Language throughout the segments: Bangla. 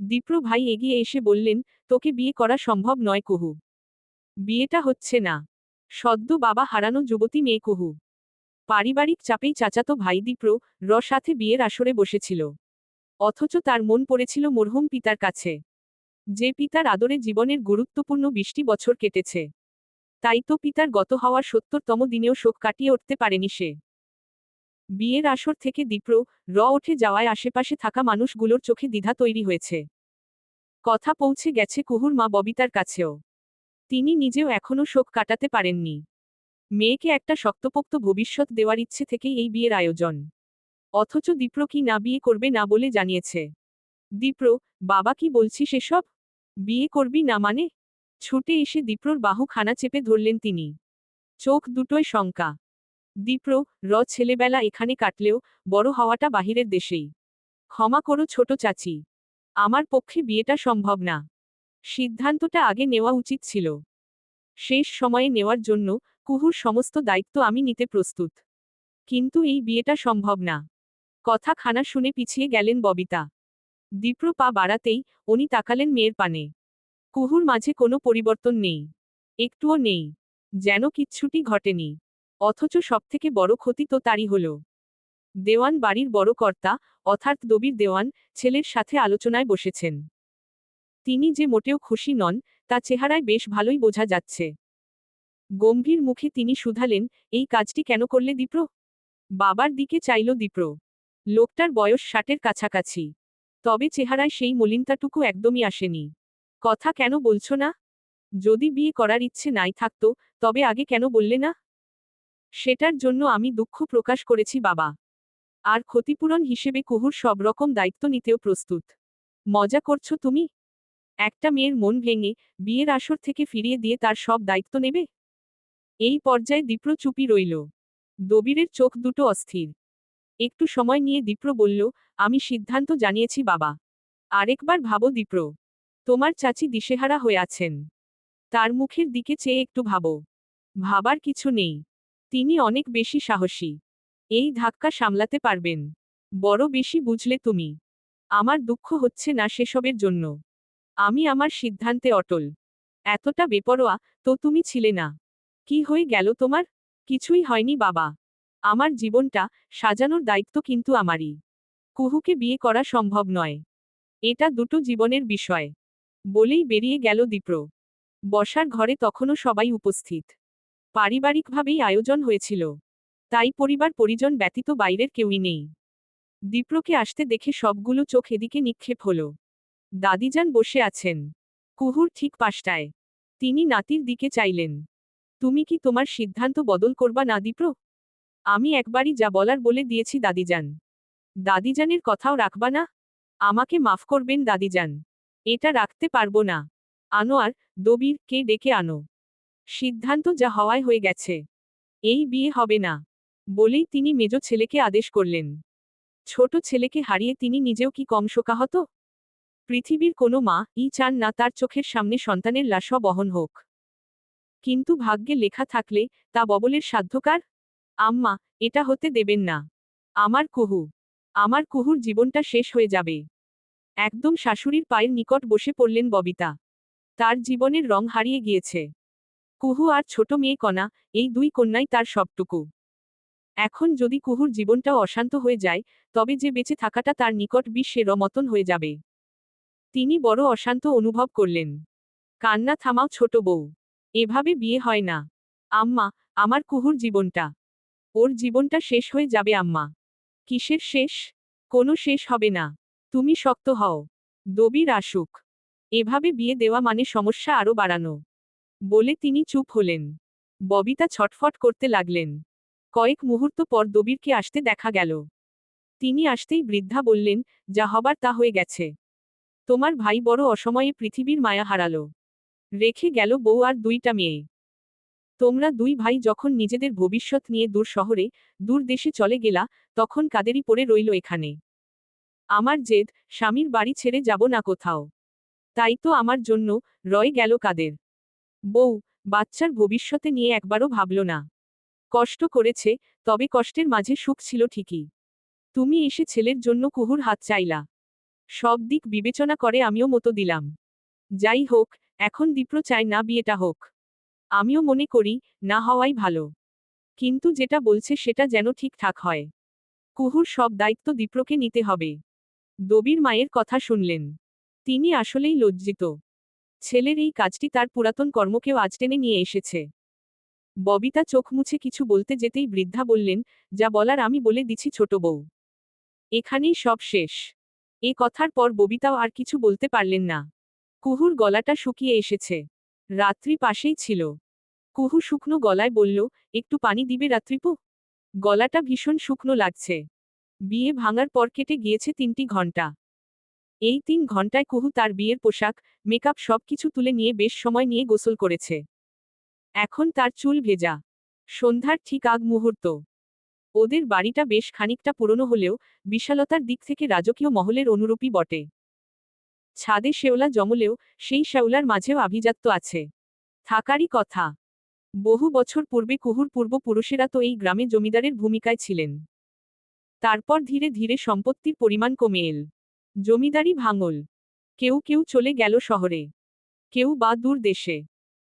দীপ্র ভাই এগিয়ে এসে বললেন, তোকে বিয়ে করা সম্ভব নয় কুহু। বিয়েটা হচ্ছে না। সদ্য বাবা হারানো যুবতী মেয়ে কুহু। পারিবারিক চাপেই চাচাতো ভাই দীপ্র র সাথে বিয়ের আসরে বসেছিল। অথচ তার মন পড়েছিল মরহুম পিতার কাছে। যে পিতার আদরে জীবনের গুরুত্বপূর্ণ বিশটি বছর কেটেছে। তাই তো পিতার গত হওয়ার সত্তরতম দিনেও শোক কাটিয়ে উঠতে পারেনি সে। বিয়ের আসর থেকে দীপ্র র ওঠে যাওয়ায় আশেপাশে থাকা মানুষগুলোর চোখে দ্বিধা তৈরি হয়েছে। কথা পৌঁছে গেছে কুহুর মা ববিতার কাছেও। তিনি নিজেও এখনও শোক কাটাতে পারেননি। মেয়েকে একটা শক্তপোক্ত ভবিষ্যৎ দেওয়ার ইচ্ছে থেকেই এই বিয়ের আয়োজন। অথচ দীপ্র কি না বিয়ে করবে না বলে জানিয়েছে। দীপ্র, বাবা কি বলছি সেসব বিয়ে করবি না মানে? ছুটে এসে দীপ্রর বাহু খানা চেপে ধরলেন তিনি। চোখ দুটোয় শঙ্কা। দীপ্র, র ছেলেবেলা এখানে কাটলেও বড় হওয়াটা বাহিরের দেশেই। ক্ষমা করো ছোট চাচি। আমার পক্ষে বিয়েটা সম্ভব না। সিদ্ধান্তটা আগে নেওয়া উচিত ছিল। শেষ সময়ে নেওয়ার জন্য কুহুর সমস্ত দায়িত্ব আমি নিতে প্রস্তুত। কিন্তু এই বিয়েটা সম্ভব না। কথা খানা শুনে পিছিয়ে গেলেন ববিতা। দীপ্র পা বাড়াতেই উনি তাকালেন মেয়ের পানে। কুহুর মাঝে কোনো পরিবর্তন নেই। একটুও নেই। যেন কিচ্ছুটি ঘটেনি। অথচ সবথেকে বড় ক্ষতি তো তারই হল। দেওয়ান বাড়ির বড় কর্তা অর্থাৎ দবির দেওয়ান, ছেলের সাথে আলোচনায় বসেছেন। তিনি যে মোটেও খুশি নন, তা চেহারায় বেশ ভালোই বোঝা যাচ্ছে। গম্ভীর মুখে তিনি শুধালেন, এই কাজটি কেন করলে দীপ্র? বাবার দিকে চাইল দীপ্র। লোকটার বয়স ষাটের কাছাকাছি। তবে চেহারায় সেই মলিনতাটুকু একদমই আসেনি। কথা কেন বলছো না? যদি বিয়ে করার ইচ্ছে নাই থাকতো, তবে আগে কেন বললে না? সেটার জন্য আমি দুঃখ প্রকাশ করেছি, বাবা। আর ক্ষতিপূরণ হিসেবে কুহুর সব রকম দায়িত্ব নিতেও প্রস্তুত। মজা করছ তুমি? একটা মেয়ের মন ভেঙে বিয়ের আসর থেকে ফিরিয়ে দিয়ে তার সব দায়িত্ব নেবে? এই পর্যায়ে দীপ্র চুপি রইল। দবিরের চোখ দুটো অস্থির। একটু সময় নিয়ে দীপ্র বলল, আমি সিদ্ধান্ত জানিয়েছি, বাবা। আরেকবার ভাবো দীপ্র। তোমার চাচি দিশেহারা হয়ে আছেন। তার মুখের দিকে চেয়ে একটু ভাবো। ভাবার কিছু নেই। তিনি অনেক বেশি সাহসী। এই ধাক্কা সামলাতে পারবেন। বড় বেশি বুঝলে তুমি। আমার দুঃখ হচ্ছে না সেসবের জন্য। আমি আমার সিদ্ধান্তে অটল। এতটা বেপরোয়া, তো তুমি ছিলে না। কি হয়ে গেল তোমার? কিছুই হয়নি বাবা। আমার জীবনটা সাজানোর দায়িত্ব কিন্তু আমারই। কুহুকে বিয়ে করা সম্ভব নয়। এটা দুটো জীবনের বিষয়। বলেই বেরিয়ে গেল দীপ্র। বসার ঘরে তখনও সবাই উপস্থিত। পারিবারিকভাবেই আয়োজন হয়েছিল। তাই পরিবার পরিজন ব্যতীত বাইরের কেউই নেই। দীপ্রকে আসতে দেখে সবগুলো চোখ এদিকে নিক্ষেপ হল। দাদিজান বসে আছেন। কুহুর ঠিক পাশটায় তিনি নাতির দিকে চাইলেন। তুমি কি তোমার সিদ্ধান্ত বদল করবা না, দীপ্র? আমি একবারই যা বলার বলে দিয়েছি, দাদিজান। দাদিজানের কথাও রাখবা না? আমাকে মাফ করবেন, দাদিজান। এটা রাখতে পারব না। আনোয়ার দবির কে ডেকে আনো। সিদ্ধান্ত যা হওয়ায় হয়ে গেছে। এই বিয়ে হবে না, বলেই তিনি মেজ ছেলেকে আদেশ করলেন। ছোট ছেলেকে হারিয়ে তিনি নিজেও কি কম শোকাহত? পৃথিবীর কোনো মা ই চান না তার চোখের সামনে সন্তানের লাশ বহন হোক। কিন্তু ভাগ্যে লেখা থাকলে তা ববলের সাধ্যকার? আম্মা, এটা হতে দেবেন না। আমার কুহু, আমার কুহুর জীবনটা শেষ হয়ে যাবে। একদম শাশুড়ির পায়ের নিকট বসে পড়লেন ববিতা। তার জীবনের রং হারিয়ে গিয়েছে। কুহু আর ছোট মেয়ে কণা এই দুই কন্যাই তার সবটুকু। এখন যদি কুহুর জীবনটাও অশান্ত হয়ে যায়, তবে যে বেঁচে থাকাটা তার নিকট বিশ্বের মতন হয়ে যাবে। তিনি বড় অশান্ত অনুভব করলেন। কান্না থামাও ছোট বউ। এভাবে বিয়ে হয় না। আম্মা, আমার কুহুর জীবনটা। ওর জীবনটা শেষ হয়ে যাবে আম্মা। কিসের শেষ? কোনো শেষ হবে না। তুমি শক্ত হও। দবির আসুক। এভাবে বিয়ে দেওয়া মানে সমস্যা আরও বাড়ানো। বলে তিনি চুপ হলেন। ববিতা ছটফট করতে লাগলেন। কয়েক মুহূর্ত পর দবিরকে আসতে দেখা গেল। তিনি আসতেই বৃদ্ধা বললেন, যা হবার তা হয়ে গেছে। তোমার ভাই বড় অসময়ে পৃথিবীর মায়া হারালো। রেখে গেল বউ আর দুইটা মেয়ে। তোমরা দুই ভাই যখন নিজেদের ভবিষ্যৎ নিয়ে দূর শহরে, দূর দেশে চলে গেলা, তখন কাদেরই পড়ে রইল এখানে। আমার জেদ, স্বামীর বাড়ি ছেড়ে যাব না কোথাও। তাই তো আমার জন্য রয়ে গেল কাদের। বউ, বাচ্চার ভবিষ্যতে নিয়ে একবারও ভাবল না। কষ্ট করেছে, তবে কষ্টের মাঝে সুখ ছিল ঠিকই। তুমি এসে ছেলের জন্য কুহুর হাত চাইলা। সব দিক বিবেচনা করে আমিও মতো দিলাম। যাই হোক, এখন দীপ্র চায় না বিয়েটা হোক। আমিও মনে করি, না হওয়াই ভালো। কিন্তু যেটা বলছে সেটা যেন ঠিকঠাক হয়। কুহুর সব দায়িত্ব দীপ্রকে নিতে হবে। দবির মায়ের কথা শুনলেন। তিনি আসলেই লজ্জিত। ছেলের এই কাজটি তার পুরাতন কর্মকেও আজ টেনে নিয়ে এসেছে। ববিতা চোখ মুছে কিছু বলতে যেতেই বৃদ্ধা বললেন, যা বলার আমি বলে দিছি ছোট বউ। এখানেই সব শেষ। এ কথার পর ববিতাও আর কিছু বলতে পারলেন না। কুহুর গলাটা শুকিয়ে এসেছে। রাত্রি পাশেই ছিল। কুহু শুকনো গলায় বলল, একটু পানি দিবে রাত্রিপু? গলাটা ভীষণ শুকনো লাগছে। বিয়ে ভাঙার পর কেটে গিয়েছে তিনটি ঘণ্টা এই তিন ঘন্টায় কুহু তার বিয়ের পোশাক, মেকআপ সবকিছু তুলে নিয়ে বেশ সময় নিয়ে গোসল করেছে। এখন তার চুল ভেজা। সন্ধ্যার ঠিক আগ মুহূর্ত। ওদের বাড়িটা বেশ খানিকটা পুরনো হলেও বিশালতার দিক থেকে রাজকীয় মহলের অনুরূপী বটে। ছাদে শেওলা জমলেও সেই শেওলার মাঝেও আভিজাত্য আছে। থাকারই কথা। বহু বছর পূর্বে কুহুর পূর্বপুরুষেরা তো এই গ্রামে জমিদারের ভূমিকায় ছিলেন। তারপর ধীরে ধীরে সম্পত্তির পরিমাণ কমে এল। জমিদারি ভাঙল। কেউ কেউ চলে গেল শহরে। কেউ বা দূর দেশে।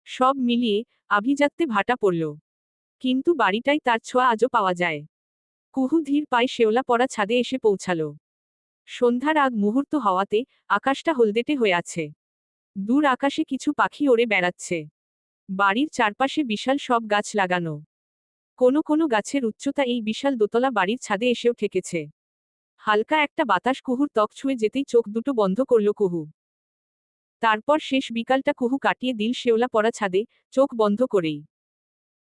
সব মিলিয়ে আভিজাত্যে ভাটা পড়ল। কিন্তু বাড়িটাই তার ছোঁয়া আজও পাওয়া যায়। কুহু ধীর পায়ে শেওলা পড়া ছাদে এসে পৌঁছাল। সন্ধ্যার আগ মুহূর্ত হওয়াতে আকাশটা হলদেটে হয়ে আছে। দূর আকাশে কিছু পাখি ওড়ে বেড়াচ্ছে। বাড়ির চারপাশে বিশাল সব গাছ লাগানো। কোনো কোনো গাছের উচ্চতা এই বিশাল দোতলা বাড়ির ছাদে এসেও ঠেকেছে। হালকা একটা বাতাস কুহুর ত্বক ছুঁয়ে যেতেই চোখ দুটো বন্ধ করল কুহু। তারপর শেষ বিকালটা কুহু কাটিয়ে দিল শেওলা পড়া ছাদে, চোখ বন্ধ করেই।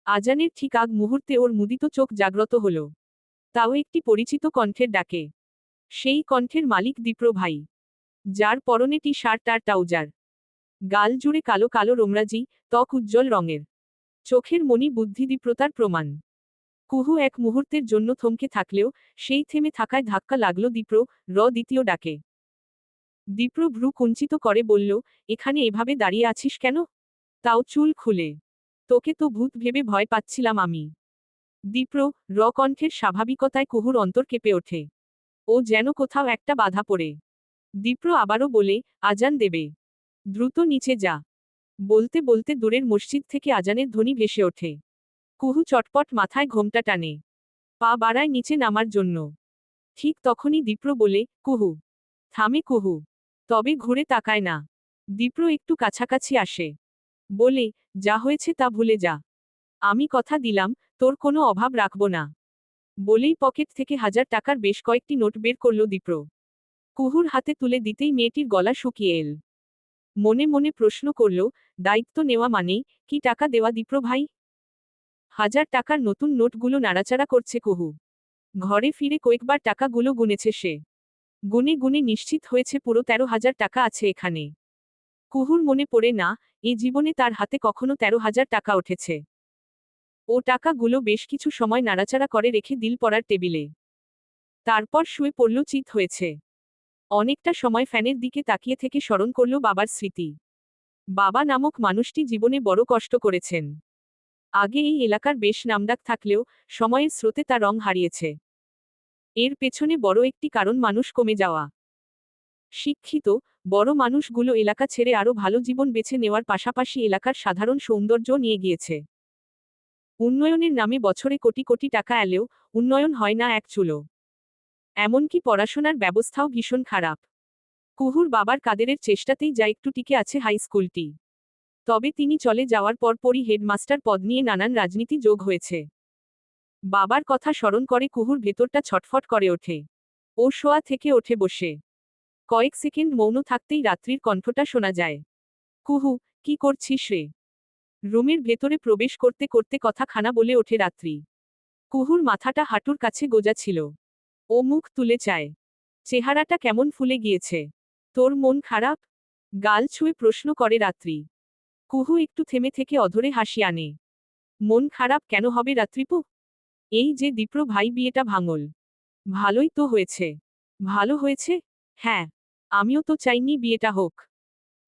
আজানের ঠিক আগ মুহূর্তে ওর মুদিত চোখ জাগ্রত হল। তাও একটি পরিচিত কণ্ঠের ডাকে। সেই কণ্ঠের মালিক দীপ্র ভাই। যার পরনে টি শার্ট আর ট্রাউজার। গাল জুড়ে কালো কালো রোমরাজি, ত্বক উজ্জ্বল রঙের। চোখের মনি বুদ্ধিদীপ্রতার প্রমাণ। কুহু এক মুহূর্তের জন্য থমকে থাকলেও সেই থেমে থাকায় ধাক্কা লাগল দীপ্র, র দ্বিতীয় ডাকে। দীপ্র ভ্রু কুঞ্চিত করে বলল, এখানে এভাবে দাঁড়িয়ে আছিস কেন? তাও চুল খুলে। তোকে তো ভূত ভেবে ভয় পাচ্ছিলাম আমি দীপ্র, র কণ্ঠের স্বাভাবিকতায় কুহুর অন্তর কেঁপে ওঠে। ও যেন কোথাও একটা বাধা পড়ে দীপ্র আবারও বলে, আজান দেবে। দ্রুত নিচে যা বলতে বলতে দূরের মসজিদ থেকে আজানের ধ্বনি ভেসে ওঠে। কুহু চটপট মাথায় ঘোমটা টানে। পা বাড়ায় নিচে নামার জন্য। ঠিক তখনই দীপ্র বলে, কুহু, থামে কুহু। তবে ঘুরে তাকায় না। দীপ্র একটু কাছাকাছি আসে। বলে, যা হয়েছে তা ভুলে যা। আমি কথা দিলাম, তোর কোনো অভাব রাখব না বলেই পকেট থেকে হাজার টাকার বেশ কয়েকটি নোট বের করল দীপ্র। কুহুর হাতে তুলে দিতেই মেয়েটির গলা শুকিয়ে এল। মনে মনে প্রশ্ন করল, দায়িত্ব নেওয়া মানেই কি টাকা দেওয়া দীপ্র ভাই? হাজার টাকার নতুন নোটগুলো নাড়াচাড়া করছে কুহু। ঘরে ফিরে কয়েকবার টাকাগুলো গুনেছে সে। গুনে গুনে নিশ্চিত হয়েছে পুরো তেরো হাজার টাকা আছে এখানে। কুহুর মনে পড়ে, না এ জীবনে তার হাতে কখনো তেরো হাজার টাকা উঠেছে। ও টাকাগুলো বেশ কিছু সময় নাড়াচাড়া করে রেখে দিল পড়ার টেবিলে। তারপর শুয়ে পড়ল চিত হয়েছে। অনেকটা সময় ফ্যানের দিকে তাকিয়ে থেকে স্মরণ করল বাবার স্মৃতি। বাবা নামক মানুষটি জীবনে বড় কষ্ট করেছেন। আগে এই এলাকার বেশ নামডাক থাকলেও সময়ের স্রোতে তা রং হারিয়েছে। এর পেছনে বড় একটি কারণ মানুষ কমে যাওয়া। শিক্ষিত, বড় মানুষগুলো এলাকা ছেড়ে আরও ভালো জীবন বেছে নেওয়ার পাশাপাশি এলাকার সাধারণ সৌন্দর্য নিয়ে গিয়েছে। উন্নয়নের নামে বছরে কোটি কোটি টাকা এলেও উন্নয়ন হয় না এক চুলো। এমনকি পড়াশোনার ব্যবস্থাও ভীষণ খারাপ। কুহুর বাবার কাদেরের চেষ্টাতেই যা একটু টিকে আছে হাই স্কুলটি তবে তিনি চলে যাওয়ার পরপরই হেডমাস্টার পদ নিয়ে নানান রাজনীতি যোগ হয়েছে। বাবার কথা স্মরণ করে কুহুর ভেতরটা ছটফট করে ওঠে। ও শোয়া থেকে ওঠে বসে। কয়েক সেকেন্ড মৌন থাকতেই রাত্রির কণ্ঠটা শোনা যায়। কুহু, কি করছিস রে? রুমের ভেতরে প্রবেশ করতে করতে কথা খানা বলে ওঠে রাত্রি। কুহুর মাথাটা হাঁটুর কাছে গোজা ছিল। ও মুখ তুলে চায়। চেহারাটা কেমন ফুলে গিয়েছে। তোর মন খারাপ? গাল ছুঁয়ে প্রশ্ন করে রাত্রি। কুহু একটু থেমে থেকে অধরে হাসি আনে। মন খারাপ কেন হবে রাত্রিপু? এই যে দীপ্র ভাই বিয়েটা ভাঙল। ভালোই তো হয়েছে। ভালো হয়েছে? হ্যাঁ। আমিও তো চাইনি বিয়েটা হোক।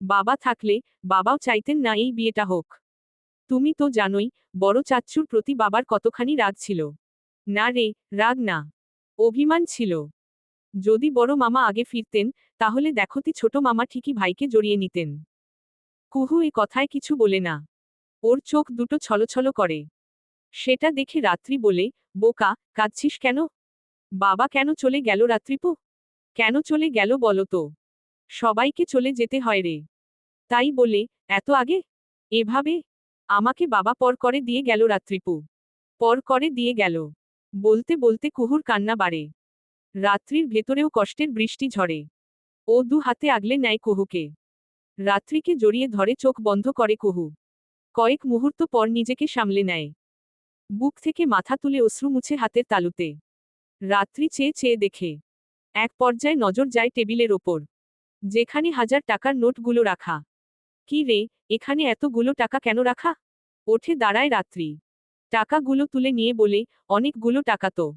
বাবা থাকলে বাবাও চাইতেন না এই বিয়েটা হোক। তুমি তো জানোই, বড় চাচ্চুর প্রতি বাবার কতখানি রাগ ছিল। না রে, রাগ না। অভিমান ছিল। যদি বড় মামা আগে ফিরতেন, তাহলে দেখতি ছোট মামা ঠিকই ভাইকে জড়িয়ে নিতেন। কুহু এ কথায় কিছু বলে না। ওর চোখ দুটো ছলছল করে। সেটা দেখে রাত্রি বলে, বোকা, কাঁদছিস কেন? বাবা কেন চলে গেল রাত্রিপু? কেন চলে গেল বলো তো? সবাইকে চলে যেতে হয় রে। তাই বলে, এত আগে? এভাবে? আমাকে বাবা পর করে দিয়ে গেল রাত্রিপু। পর করে দিয়ে গেল। বলতে বলতে কুহুর কান্না বাড়ে। রাত্রির ভেতরেও কষ্টের বৃষ্টি ঝরে। ও দু হাতে আগলে নেয় কুহুকে। রাত্রিকে জড়িয়ে ধরে চোখ বন্ধ করে কুহু। কয়েক মুহূর্ত পর নিজেকে সামলে নেয়। বুক থেকে মাথা তুলে অশ্রু মুছে হাতের তালুতে। রাত্রি চেয়ে চেয়ে দেখে। এক পর্যায়ে নজর যায় টেবিলের ওপর। যেখানে হাজার টাকার নোটগুলো রাখা। কি রে, এখানে এতগুলো টাকা কেন রাখা? ওঠে দাঁড়ায় রাত্রি। টাকাগুলো তুলে নিয়ে বলে, অনেকগুলো টাকা তো।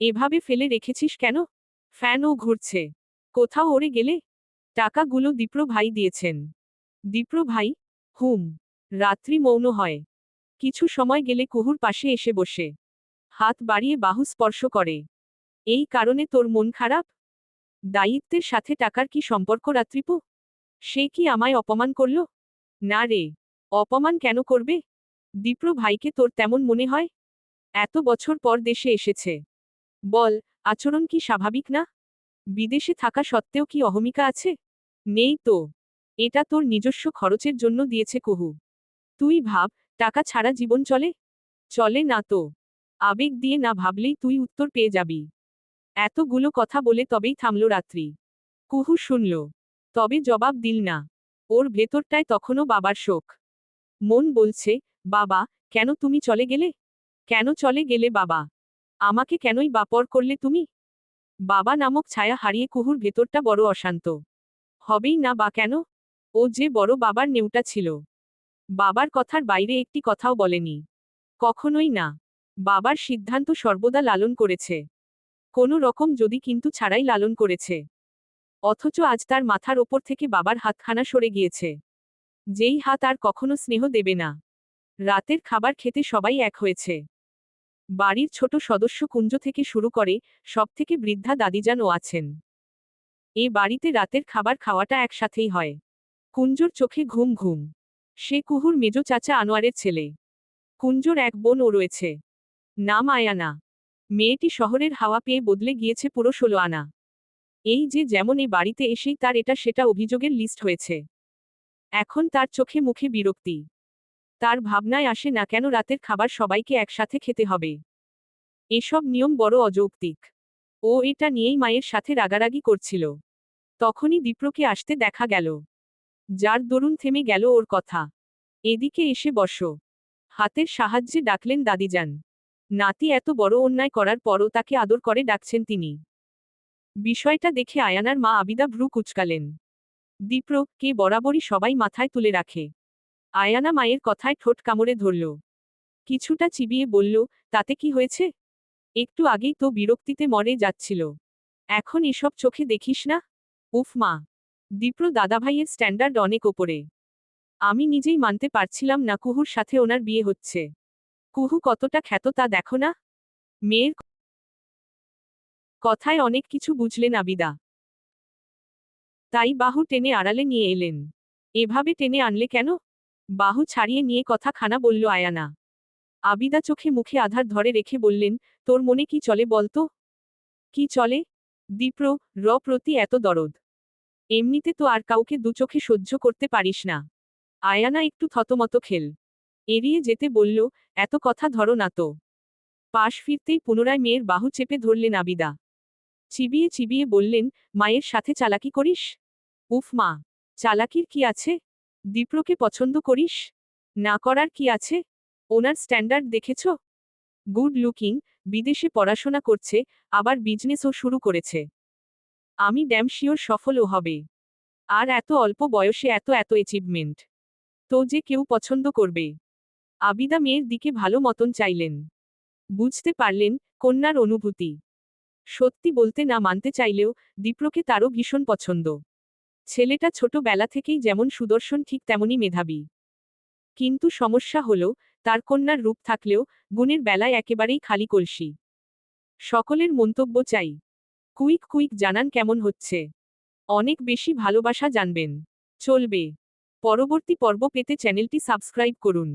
এভাবে ফেলে রেখেছিস কেন? ফ্যানও ঘুরছে। কোথাও ওরে গেলে? টাকাগুলো দীপ্র ভাই দিয়েছেন। দীপ্র ভাই, হুম, রাত্রি মৌন হয়। কিছু সময় গেলে কুহুর পাশে এসে বসে। হাত বাড়িয়ে বাহু স্পর্শ করে। এই কারণে তোর মন খারাপ? দায়িত্বের সাথে টাকার কি সম্পর্ক রাত্রিপু? সে কি আমায় অপমান করল? না রে, অপমান কেন করবে? দীপ্র ভাইকে তোর তেমন মনে হয়? এত বছর পর দেশে এসেছে। বল, আচরণ কি স্বাভাবিক না? বিদেশে থাকা সত্ত্বেও কি অহমিকা আছে? নেই তো। এটা তোর নিজস্ব খরচের জন্য দিয়েছে কুহু। তুই ভাব, টাকা ছাড়া জীবন চলে? চলে না তো। আবেগ দিয়ে না ভাবলেই তুই উত্তর পেয়ে যাবি। এতগুলো কথা বলে তবেই থামল রাত্রি। কুহু শুনল। তবে জবাব দিল না। ওর ভেতরটায় তখনও বাবার শোক। মন বলছে, বাবা, কেন তুমি চলে গেলে? কেন চলে গেলে বাবা? আমাকে কেনই বাপর করলে তুমি? বাবা নামক ছায়া হারিয়ে কুহুর ভেতরটা বড় অশান্ত। হবেই না বা কেন? ও যে বড় বাবার নেউটা ছিল। বাবার কথার বাইরে একটি কথাও বলেনি। কখনোই না। বাবার সিদ্ধান্ত সর্বদা লালন করেছে। কোনো রকম যদি কিন্তু ছাড়াই লালন করেছে। অথচ আজ তার মাথার ওপর থেকে বাবার হাতখানা সরে গিয়েছে। যেই হাত আর কখনো স্নেহ দেবে না। রাতের খাবার খেতে সবাই এক হয়েছে। বাড়ির ছোট সদস্য কুঞ্জ থেকে শুরু করে সব থেকে বৃদ্ধা দাদিজানও আছেন। এ বাড়িতে রাতের খাবার খাওয়াটা একসাথেই হয়। কুঞ্জর চোখে ঘুম ঘুম। সে কুহুর মেজ চাচা আনোয়ারের ছেলে। কুঞ্জর এক বোনও রয়েছে। নাম আয়ানা। মেয়েটি শহরের হাওয়া পেয়ে বদলে গিয়েছে পুরো ষোলো আনা। এই যে যেমন এ বাড়িতে এসেই তার এটা সেটা অভিযোগের লিস্ট হয়েছে। এখন তার চোখে মুখে বিরক্তি। তার ভাবনায় আসে না কেন রাতের খাবার সবাইকে একসাথে খেতে হবে। এসব নিয়ম বড় অযৌক্তিক। ও এটা নিয়েই মায়ের সাথে রাগারাগি করছিল। তখনই দীপ্রকে আসতে দেখা গেল। যার দরুন থেমে গেল ওর কথা। এদিকে এসে বসো। হাতের সাহায্যে ডাকলেন দাদিজান। নাতি এত বড় অন্যায় করার পরও তাকে আদর করে ডাকছেন তিনি। বিষয়টা দেখে আয়ানার মা আবিদা ভ্রু কুচকালেন। দীপ্র কে বরাবরই সবাই মাথায় তুলে রাখে। আয়ানা মায়ের কথায় ঠোঁট কামড়ে ধরল। কিছুটা চিবিয়ে বলল, তাতে কি হয়েছে? একটু আগেই তো বিরক্তিতে মরে যাচ্ছিল। এখন এসব চোখে দেখিস না? উফ মা, দীপ্র দাদাভাইয়ের স্ট্যান্ডার্ড অনেক ওপরে। আমি নিজেই মানতে পারছিলাম না কুহুর সাথে ওনার বিয়ে হচ্ছে। কুহু কতটা খ্যাত তা দেখো না? মেয়ের কথায় অনেক কিছু বুঝলেন আবিদা তাই বাহু টেনে আড়ালে নিয়ে এলেন। এভাবে টেনে আনলে কেন? বাহু ছাড়িয়ে নিয়ে কথা খানা বলল আয়ানা। আবিদা চোখে মুখে আধার ধরে রেখে বললেন, তোর মনে কি চলে বলতো কি চলে? দীপ্র, র প্রতি এত দরদ। এমনিতে তো আর কাউকে দু চোখে সহ্য করতে পারিস না। আয়ানা একটু থতমত খেল। এড়িয়ে যেতে বলল, এত কথা ধরো না তো। পাশ ফিরতেই পুনরায় মেয়ের বাহু চেপে ধরলেন আবিদা। চিবিয়ে চিবিয়ে বললেন, মায়ের সাথে চালাকি করিস? উফ মা, চালাকির কি আছে? দীপ্রকে পছন্দ করিস? না করার কি আছে? ওনার স্ট্যান্ডার্ড দেখেছ? গুড লুকিং, বিদেশে পড়াশোনা করছে, আবার বিজনেসও শুরু করেছে। আমি ড্যাম শিওর সফলও হবে। আর এত অল্প বয়সে এত এত অ্যাচিভমেন্ট তো যে কেউ পছন্দ করবে। আবিদা মেয়ের দিকে ভালো মতন চাইলেন। বুঝতে পারলেন, কন্যার অনুভূতি। সত্যি বলতে না মানতে চাইলেও দীপ্রকে তারও ভীষণ পছন্দ। ছেলেটা ছোটবেলা থেকেই যেমন সুদর্শন, ঠিক তেমনই মেধাবী। কিন্তু সমস্যা হল, তার কন্যার রূপ থাকলেও গুণের বেলায় একেবারেই খালি কলসি। সকলের মন্তব্য চাই। কুইক কুইক জানান কেমন হচ্ছে। অনেক বেশি ভালোবাসা জানবেন। চলবে। পরবর্তী পর্ব পেতে চ্যানেলটি সাবস্ক্রাইব করুন।